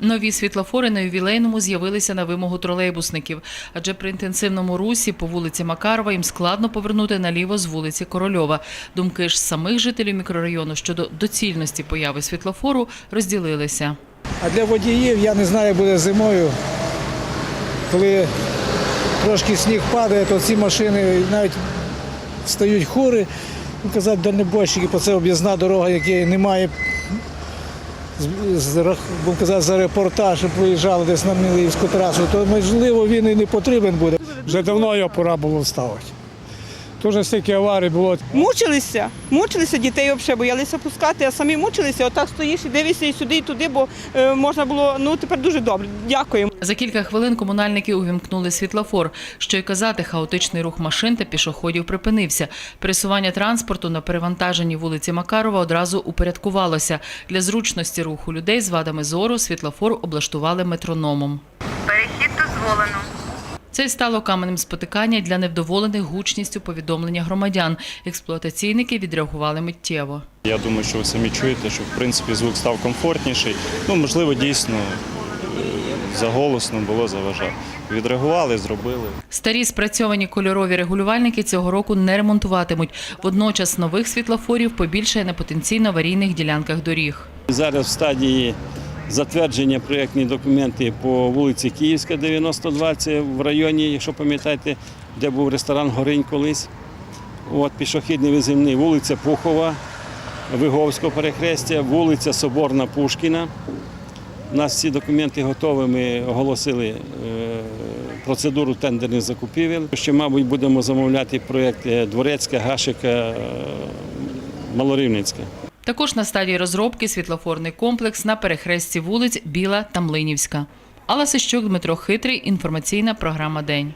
Нові світлофори на ювілейному з'явилися на вимогу тролейбусників, адже при інтенсивному русі по вулиці Макарова їм складно повернути наліво з вулиці Корольова. Думки ж самих жителів мікрорайону щодо доцільності появи світлофору розділилися. А для водіїв я не знаю, буде зимою. Коли трошки сніг падає, то ці машини навіть стають хури. Ну, казати, дальнобойщики, бо це об'їзна дорога, якої немає. Будемо казати, за репортаж, щоб виїжджали десь на Мілиївську трасу, то можливо він і не потрібен буде. Вже давно його пора було ставити. Дуже стільки аварій було. Мучилися, мучилися, дітей взагалі боялися пускати, а самі мучилися. Отак стоїш і дивишся і сюди, і туди, бо е, можна було. Ну тепер дуже добре. Дякуємо. За кілька хвилин комунальники увімкнули світлофор. Що й казати, хаотичний рух машин та пішоходів припинився. Пересування транспорту на перевантаженій вулиці Макарова одразу упорядкувалося. Для зручності руху людей з вадами зору світлофор облаштували метрономом. Перехід дозволено. Це й стало каменем спотикання для невдоволених гучністю повідомлення громадян. Експлуатаційники відреагували миттєво. Я думаю, що ви самі чуєте, що в принципі звук став комфортніший. Ну, можливо, дійсно е, заголосно було заважати. Відреагували, зробили. Старі спрацьовані кольорові регулювальники цього року не ремонтуватимуть. Водночас нових світлофорів побільшає на потенційно аварійних ділянках доріг. Зараз в стадії затвердження проєктні документи по вулиці Київська, 92, це в районі, якщо пам'ятаєте, де був ресторан Горинь колись. От, пішохідний виземний, вулиця Пухова, Виговського перехрестя, вулиця Соборна Пушкіна. У нас всі документи готові, ми оголосили е, процедуру тендерних закупівель. Ще, мабуть, будемо замовляти проєкт е, Дворецька, Гашика, е, Малорівницька. Також на стадії розробки світлофорний комплекс на перехресті вулиць Біла та Млинівська. Алла Сищук, Дмитро Хитрий. Інформаційна програма День.